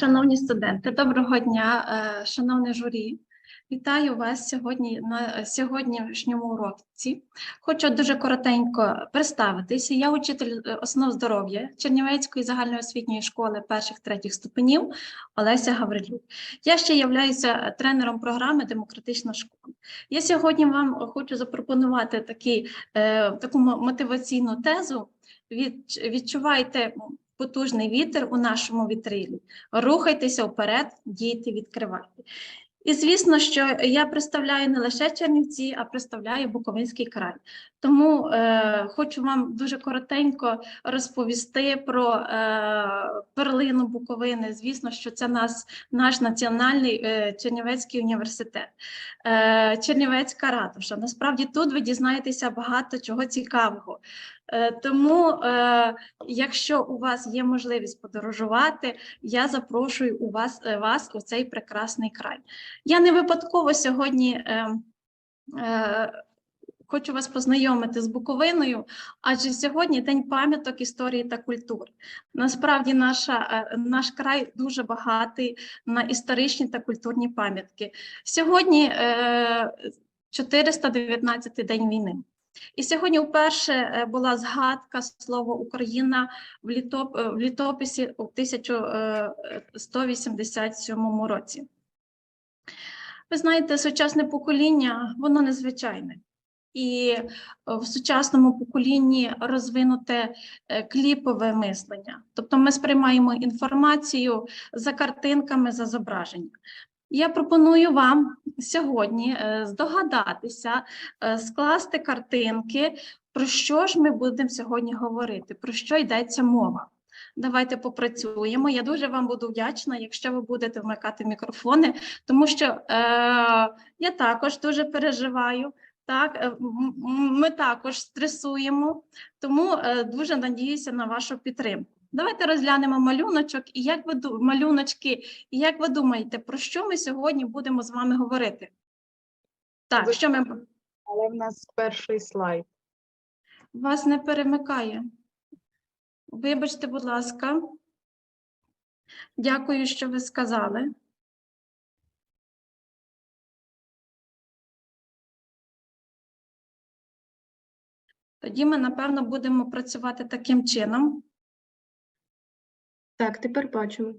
Шановні студенти, доброго дня, е, шановне журі. Вітаю вас сьогодні на сьогоднішньому уроці. Хочу дуже коротенько представитися. Я учитель е, основ здоров'я Чернівецької загальноосвітньої школи перших третіх ступенів Олеся Гаврилюк. Я ще являюся тренером програми Демократична школа. Я сьогодні вам хочу запропонувати такий, е, таку мотиваційну тезу. Відчувайте потужний вітер у нашому вітрилі. Рухайтеся вперед, дійте, відкривайте. І звісно, що я представляю не лише Чернівці, а представляю Буковинський край. Тому е, хочу вам дуже коротенько розповісти про е, перлину Буковини. Звісно, що це нас, наш національний е, Чернівецький університет, е, Чернівецька ратуша. Насправді тут ви дізнаєтеся багато чого цікавого. Е, тому, е, якщо у вас є можливість подорожувати, я запрошую у вас, е, вас у цей прекрасний край. Я не випадково сьогодні хочу вас познайомити з Буковиною, адже сьогодні День пам'яток історії та культури. Насправді, наша, наш край дуже багатий на історичні та культурні пам'ятки. Сьогодні е, 419 день війни. І сьогодні вперше е, була згадка слова Україна в, літоп, е, в літописі у 1187 році. Ви знаєте, сучасне покоління, воно незвичайне. І е, в сучасному поколінні розвинуте е, кліпове мислення. Тобто ми сприймаємо інформацію за картинками, за зображенням. Я пропоную вам сьогодні е, здогадатися, е, скласти картинки, про що ж ми будемо сьогодні говорити, про що йдеться мова. Давайте попрацюємо. Я дуже вам буду вдячна, якщо ви будете вмикати мікрофони, тому що е, я також дуже переживаю. Так, е, ми також стресуємо, тому дуже надіюся на вашу підтримку. Давайте розглянемо малюночок і як ви малюночки, і як ви думаєте, про що ми сьогодні будемо з вами говорити? Так, Ви- що ми Але в нас перший слайд. вас не перемикає. Вибачте, будь ласка. Дякую, що ви сказали. Тоді ми, напевно, будемо працювати таким чином. Так, тепер бачимо.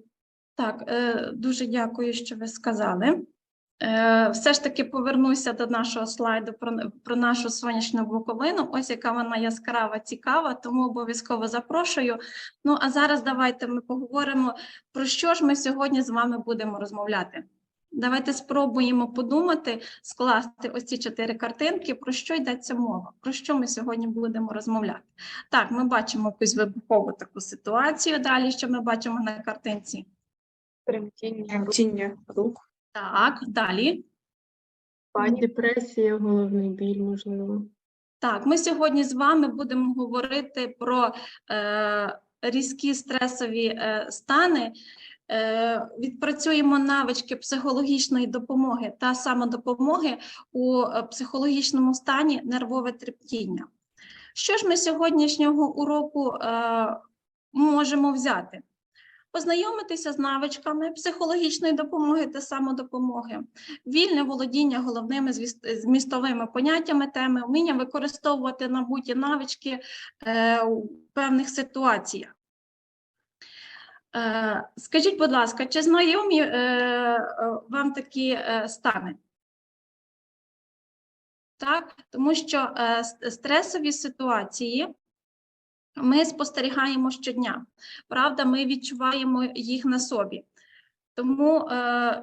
Так, е, дуже дякую, що ви сказали. Е, Все ж таки повернуся до нашого слайду про, про нашу сонячну Буковину. Ось яка вона яскрава, цікава, тому обов'язково запрошую. Ну а зараз давайте ми поговоримо, про що ж ми сьогодні з вами будемо розмовляти. Давайте спробуємо подумати, скласти ось ці чотири картинки, про що йдеться мова, про що ми сьогодні будемо розмовляти. Так, ми бачимо якусь вибухову таку ситуацію далі, що ми бачимо на картинці. Тремтіння, рук, Тіння рук. Так, далі. пані, Депресія, головний біль, можливо. Так, ми сьогодні з вами будемо говорити про е, різкі стресові е, стани. Е, відпрацюємо навички психологічної допомоги та самодопомоги у е, психологічному стані нервове трептіння. Що ж ми сьогоднішнього уроку е, можемо взяти? Познайомитися з навичками психологічної допомоги та самодопомоги, вільне володіння головними змістовими поняттями теми, вміння використовувати набуті навички у певних ситуаціях. Е, скажіть, будь ласка, чи знайомі е, вам такі е, стани? Так, тому що стресові ситуації ми спостерігаємо щодня. Правда, ми відчуваємо їх на собі. Тому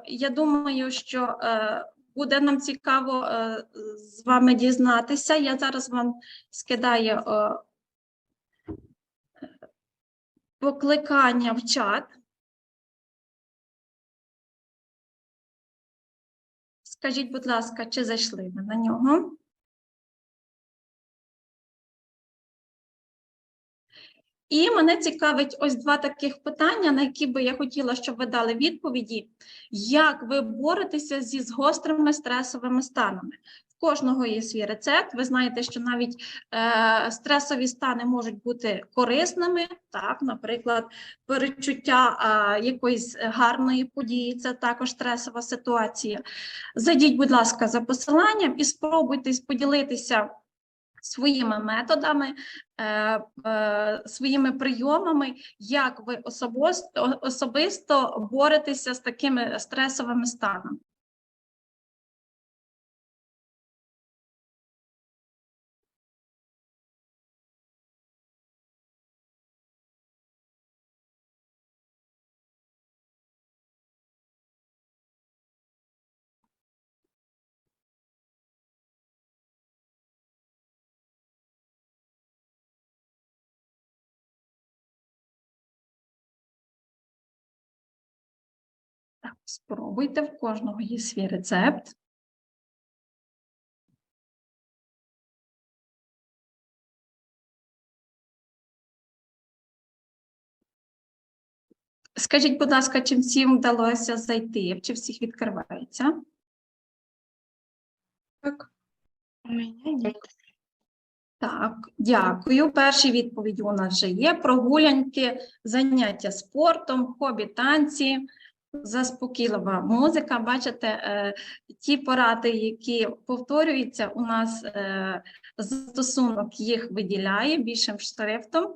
я думаю, що буде нам цікаво з вами дізнатися. Я зараз вам скидаю е, покликання в чат. Скажіть, будь ласка, чи зайшли ви на нього? І мене цікавить ось два таких питання, на які би я хотіла, щоб ви дали відповіді. Як ви боретеся зі з гострими стресовими станами? Кожного є свій рецепт. Ви знаєте, що навіть е, стресові стани можуть бути корисними. Так, наприклад, перечуття е, якоїсь гарної події, це також стресова ситуація. Зайдіть, будь ласка, за посиланням і спробуйте поділитися своїми методами, е, е, своїми прийомами, як ви особисто, особисто боретеся з такими стресовими станами. Так, спробуйте, в кожного є свій рецепт. Скажіть, будь ласка, чи всім вдалося зайти, чи всіх відкривається? Так. Так, дякую. Перші відповіді у нас вже є. Прогулянки, заняття спортом, хобі, танці, заспокійлива музика. Бачите, е, ті поради, які повторюються, у нас е, застосунок їх виділяє більшим шрифтом.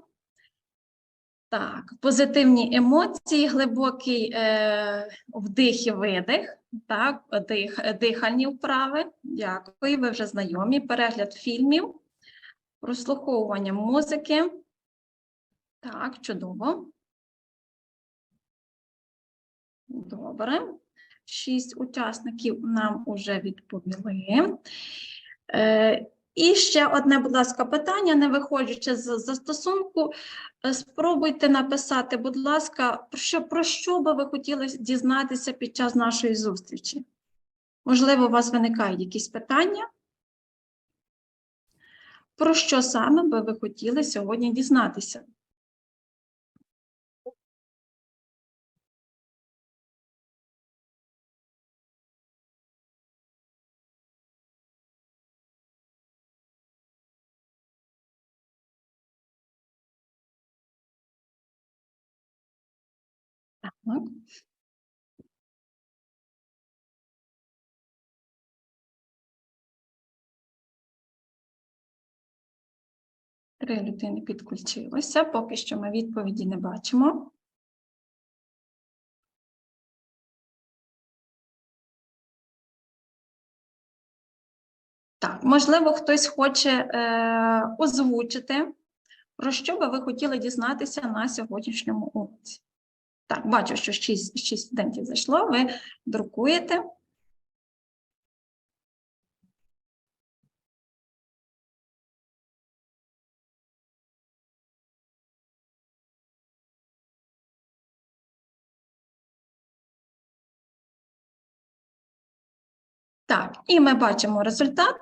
Так, позитивні емоції, глибокий е, вдих і видих, так, дих, дихальні вправи. Дякую, ви вже знайомі. Перегляд фільмів, прослуховування музики. Так, чудово. Добре. Шість учасників нам уже відповіли. Е, і ще одне, будь ласка, питання, не виходячи з застосунку, е, спробуйте написати, будь ласка, про що, про що би ви хотіли дізнатися під час нашої зустрічі? Можливо, у вас виникають якісь питання? Про що саме би ви хотіли сьогодні дізнатися? Так. Три людини підключилося. Поки що ми відповіді не бачимо. Так, можливо, хтось хоче е, озвучити, про що би ви хотіли дізнатися на сьогоднішньому уроці. Так, бачу, що 6, 6 студентів зайшло, ви друкуєте. Так, і ми бачимо результат.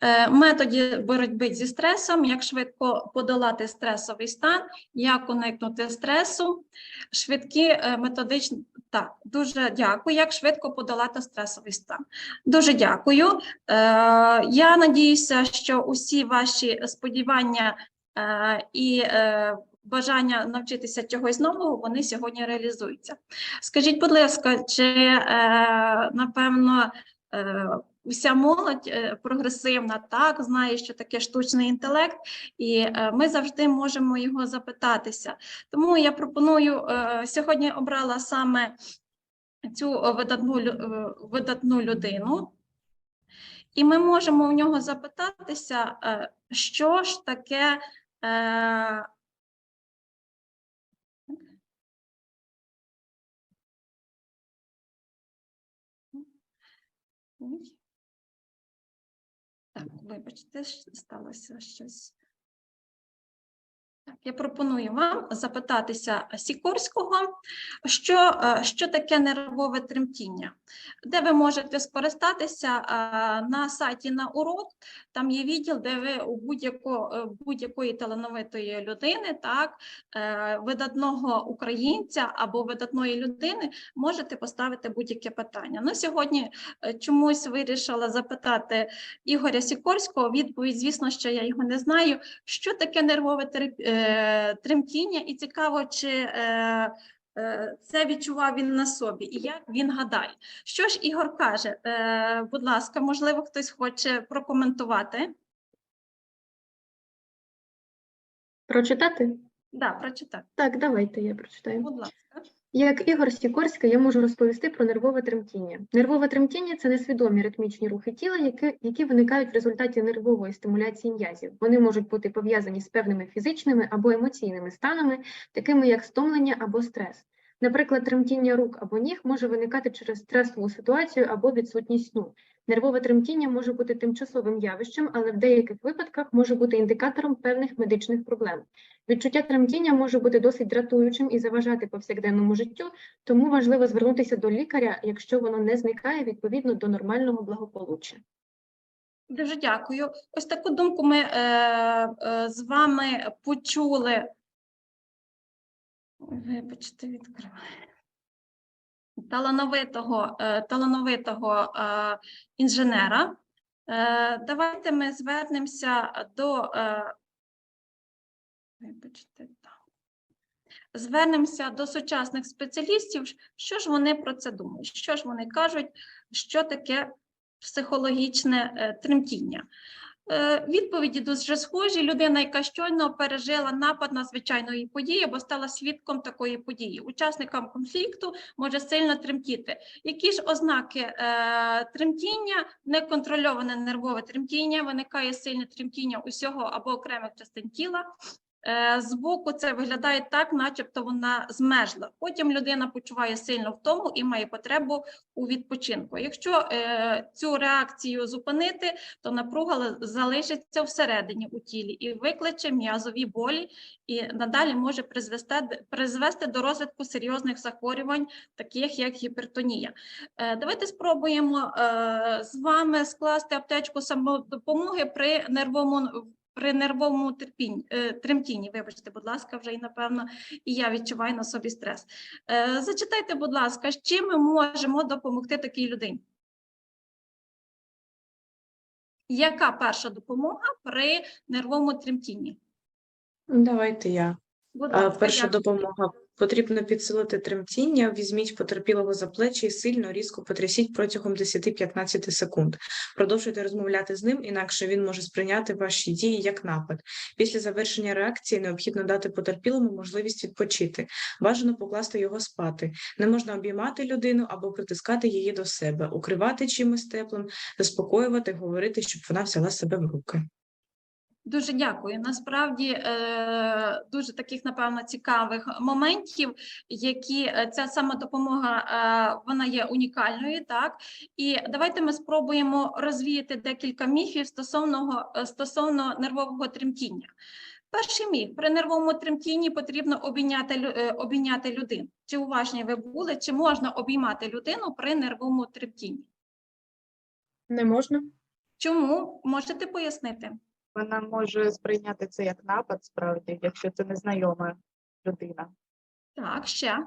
Е, Методі боротьби зі стресом, як швидко подолати стресовий стан, як уникнути стресу, швидкі е, методичні. Так, дуже дякую. Як швидко подолати стресовий стан. Дуже дякую. Е, Я надіюся, що усі ваші сподівання і бажання навчитися чогось нового, вони сьогодні реалізуються. Скажіть, будь ласка, чи напевно вся молодь е, прогресивна, так, знає, що таке штучний інтелект, і е, ми завжди можемо його запитатися. Тому я пропоную е, сьогодні обрала саме цю видатну, видатну людину, і ми можемо у нього запитатися, що ж таке. Ой. Вибачте, сталося щось. Я пропоную вам запитатися Сікорського, що, е, що таке нервове тремтіння, де ви можете скористатися е, на сайті на урок. Там є відділ, де ви у е, будь-якої талановитої людини, так, видатного українця або видатної людини можете поставити будь-яке питання. Ну, сьогодні чомусь вирішила запитати Ігоря Сікорського. Відповідь, звісно, що я його не знаю. Що таке нервове терп- е, тремтіння, і цікаво, чи е, е, це відчував він на собі, і як він гадає. Що ж Ігор каже? Е, Будь ласка, можливо, хтось хоче прокоментувати? Прочитати? Да, прочитати. Так, давайте я прочитаю. Будь ласка. Як Ігор Сікорський, я можу розповісти про нервове тремтіння. Нервове тремтіння це несвідомі ритмічні рухи тіла, які, які виникають в результаті нервової стимуляції м'язів. Вони можуть бути пов'язані з певними фізичними або емоційними станами, такими як стомлення або стрес. Наприклад, тремтіння рук або ніг може виникати через стресову ситуацію або відсутність сну. Нервове тремтіння може бути тимчасовим явищем, але в деяких випадках може бути індикатором певних медичних проблем. Відчуття тремтіння може бути досить дратуючим і заважати повсякденному життю, тому важливо звернутися до лікаря, якщо воно не зникає відповідно до нормального благополуччя. Дуже дякую. Ось таку думку ми е, е, з вами почули. Вибачте, відкриваю. Талановитого, е, талановитого е, інженера. Е, давайте ми звернемося до. Вибачте. Звернемося до сучасних спеціалістів. Що ж вони про це думають? Що ж вони кажуть, що таке психологічне тремтіння. Е, Відповіді дуже схожі. Людина, яка щойно пережила напад на звичайної події або стала свідком такої події. Учасникам конфлікту може сильно тремтіти. Які ж ознаки е, тремтіння? Неконтрольоване нервове тремтіння, виникає сильне тремтіння усього або окремих частин тіла. Е, Збоку це виглядає так, начебто вона змерзла. Потім людина почуває сильну втому і має потребу у відпочинку. Якщо е, цю реакцію зупинити, то напруга залишиться всередині у тілі і викличе м'язові болі, і надалі може призвести, призвести до розвитку серйозних захворювань, таких як гіпертонія. Е, Давайте спробуємо з вами скласти аптечку самодопомоги при нервовому при нервовому терпінь, е, тремтінні. Вибачте, будь ласка, вже і напевно і я відчуваю на собі стрес. Е, Зачитайте, будь ласка, з чим ми можемо допомогти такій людині? Яка перша допомога при нервовому тремтінні? Давайте я. Будь ласка, Перша я- допомога. Потрібно підсилити тремтіння, візьміть потерпілого за плечі і сильно різко потрясіть протягом 10-15 секунд. Продовжуйте розмовляти з ним, інакше він може сприйняти ваші дії як напад. Після завершення реакції необхідно дати потерпілому можливість відпочити. Бажано покласти його спати. Не можна обіймати людину або притискати її до себе, укривати чимось теплим, заспокоювати, говорити, щоб вона взяла себе в руки. Дуже дякую. Насправді е, дуже таких, напевно, цікавих моментів, які е, ця самодопомога е, вона є унікальною, так і давайте ми спробуємо розвіяти декілька міфів стосовно, стосовно нервового тремтіння. Перший міф при нервовому тремтінні потрібно обійняти обійняти людину. Чи уважні ви були, чи можна обіймати людину при нервовому тремтінні? Не можна? Чому можете пояснити? Вона може сприйняти це як напад, справді, якщо це незнайома людина. Так, ще.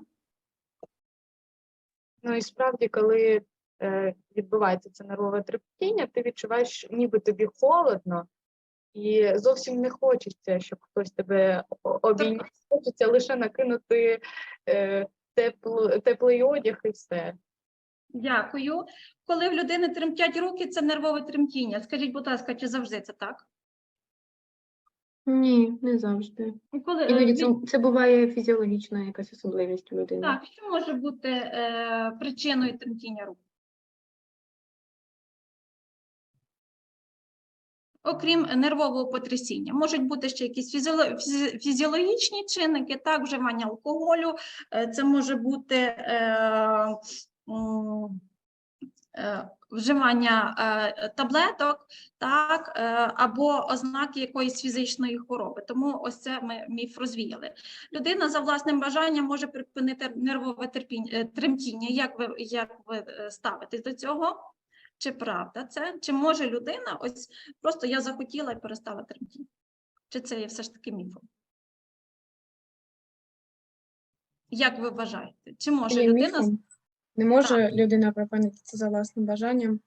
Ну і справді, коли е, відбувається це нервове тремтіння, ти відчуваєш, ніби тобі холодно, і зовсім не хочеться, щоб хтось тебе обійняв. Хочеться лише накинути е, тепло, теплий одяг і все. Дякую. Коли в людини тремтять руки, це нервове тремтіння. Скажіть, будь ласка, чи завжди це так? Ні, не завжди. Коли, е, Іноді це, це буває фізіологічна якась особливість у людини. Так, що може бути е, причиною тремтіння рук? Окрім нервового потрясіння, можуть бути ще якісь фізіоло- фізіологічні чинники, так, вживання алкоголю, е, це може бути е, е, вживання е, таблеток, так, е, або ознаки якоїсь фізичної хвороби. Тому ось це ми міф розвіяли. Людина за власним бажанням може припинити нервове терпіння, е, тремтіння. Як ви, як ви е, ставитесь до цього? Чи правда це? Чи може людина ось просто я захотіла і перестала тремтіти? Чи це є все ж таки міфом? Як ви вважаєте? Чи може людина. Не може людина припинити це за власним бажанням,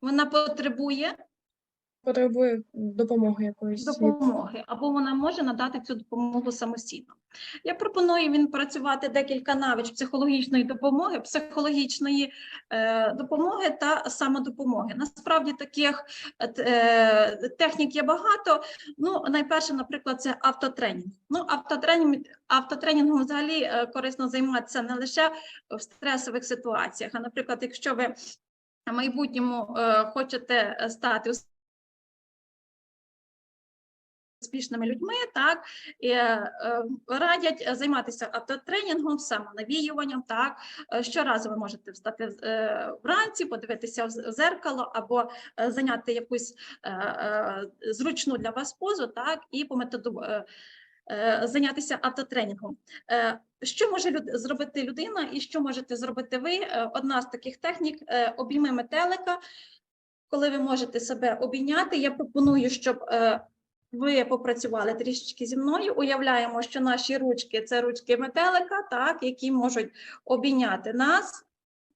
вона потребує потребує допомоги якоїсь. допомоги, або вона може надати цю допомогу самостійно. Я пропоную він працювати декілька навич психологічної допомоги, психологічної е, допомоги та самодопомоги. Насправді таких е, е, технік є багато. Ну, найперше, наприклад, це автотренінг. Ну, автотренінг, автотренінгом взагалі е, корисно займатися не лише в стресових ситуаціях, а, наприклад, якщо ви в майбутньому е, хочете е, стати успішними людьми, так і, е, е, радять займатися автотренінгом, самонавіюванням. Так Е, щоразу ви можете встати вранці, подивитися в зеркало або зайняти якусь зручну для вас позу, так і по методу. Зайнятися автотренінгом. Що може зробити людина, і що можете зробити ви? Одна з таких технік обійми метелика. Коли ви можете себе обійняти, я пропоную, щоб ви попрацювали трішечки зі мною. Уявляємо, що наші ручки це ручки метелика, так, які можуть обійняти нас.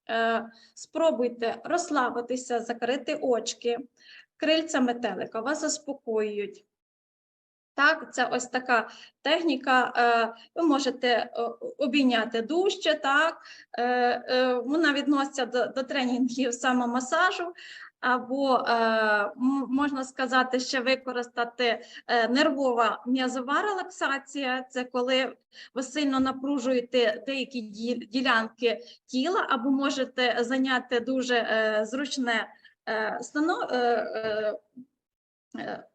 Е, Спробуйте розслабитися, закрити очки. Крильця метелика вас заспокоюють. Так, це ось така техніка. е, Ви можете е, обійняти дужче, так. Вона відноситься до, до тренінгів самомасажу, або е, можна сказати, ще використати е, нервова м'язова релаксація. Це коли ви сильно напружуєте деякі ділянки тіла, або можете зайняти дуже е, зручне стано,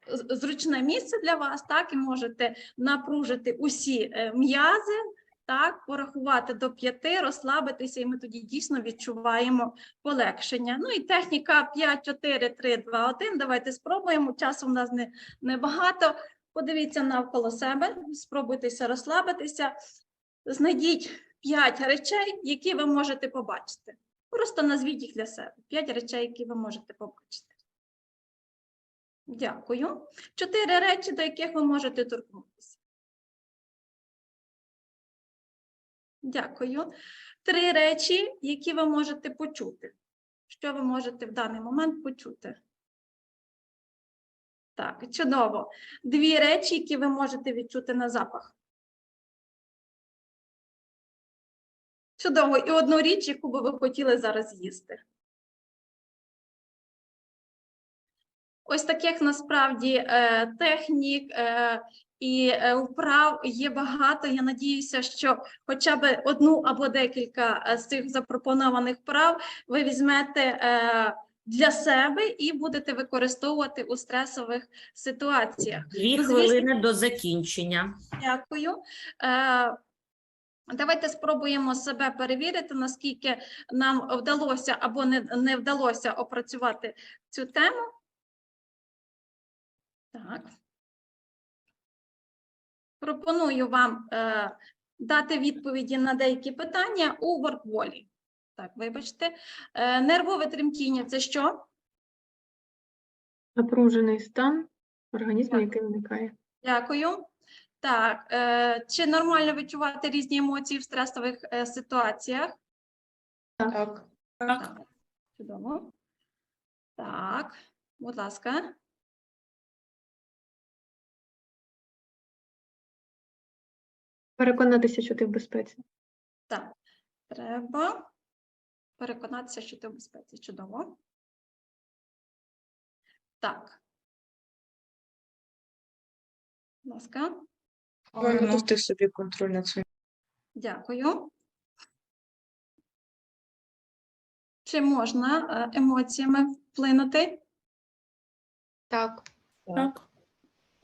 з- зручне місце для вас, так і можете напружити усі м'язи. Так, порахувати до п'яти, розслабитися, і ми тоді дійсно відчуваємо полегшення. Ну і техніка 5, 4, 3, 2, 1. Давайте спробуємо. Часу в нас не, небагато. Подивіться навколо себе, спробуйтеся розслабитися. Знайдіть 5 речей, які ви можете побачити. Просто назвіть їх для себе. 5 речей, які ви можете побачити. Дякую. Чотири речі, до яких ви можете торкнутися. Дякую. Три речі, які ви можете почути. Що ви можете в даний момент почути? Так, чудово. Дві речі, які ви можете відчути на запах. Чудово. І одну річ, яку би ви хотіли зараз їсти. Ось таких насправді е, технік е, і е, вправ є багато. Я надіюся, що хоча б одну або декілька е, з цих запропонованих вправ ви візьмете е, для себе і будете використовувати у стресових ситуаціях. Дві Ну, хвилини до закінчення. Дякую. Е, Давайте спробуємо себе перевірити, наскільки нам вдалося або не, не вдалося опрацювати цю тему. Так. Пропоную вам е, дати відповіді на деякі питання у воркволі. Так, вибачте. Е, нервове тремтіння це що? Напружений стан організму, Так. який виникає. Дякую. Так, е, чи нормально відчувати різні емоції в стресових е, ситуаціях? Так. Так, чудово. Так, будь ласка. Переконатися, що ти в безпеці. Так, треба переконатися, що ти в безпеці. Чудово. Так. Будь ласка, Повернути собі контроль над своїм. дякую. Чи можна е, емоціями вплинути? Так. Так.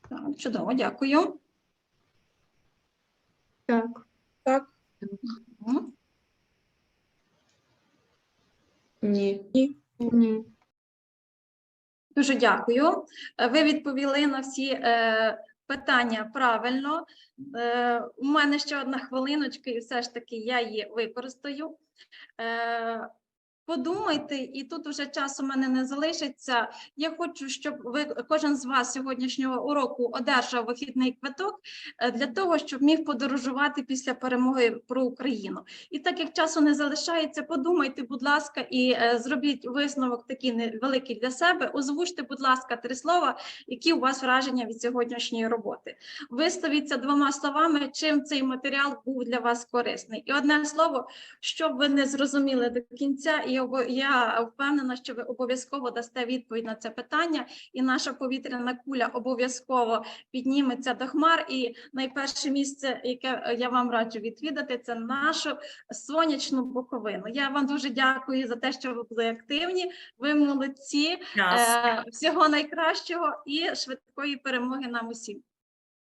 Так, чудово, дякую. Так, Так. Мгм. Ні. Ні. Дуже дякую. Ви відповіли на всі е, питання правильно. Е, у мене ще одна хвилиночка, і все ж таки я її використаю. Е, Подумайте, і тут вже часу мене не залишиться. Я хочу, щоб ви кожен з вас сьогоднішнього уроку одержав вихідний квиток е, для того, щоб міг подорожувати після перемоги про Україну. І так як часу не залишається, подумайте, будь ласка, і е, зробіть висновок такий невеликий для себе. Озвучте, будь ласка, три слова, які у вас враження від сьогоднішньої роботи. Виставіться двома словами, чим цей матеріал був для вас корисний. І одне слово, щоб ви не зрозуміли до кінця, і я впевнена, що ви обов'язково дасте відповідь на це питання, і наша повітряна куля обов'язково підніметься до хмар. І найперше місце, яке е, я вам раджу відвідати, це нашу сонячну буковину. Я вам дуже дякую за те, що ви були активні. Ви молодці. Час. Е, Всього найкращого і швидкої перемоги нам усім.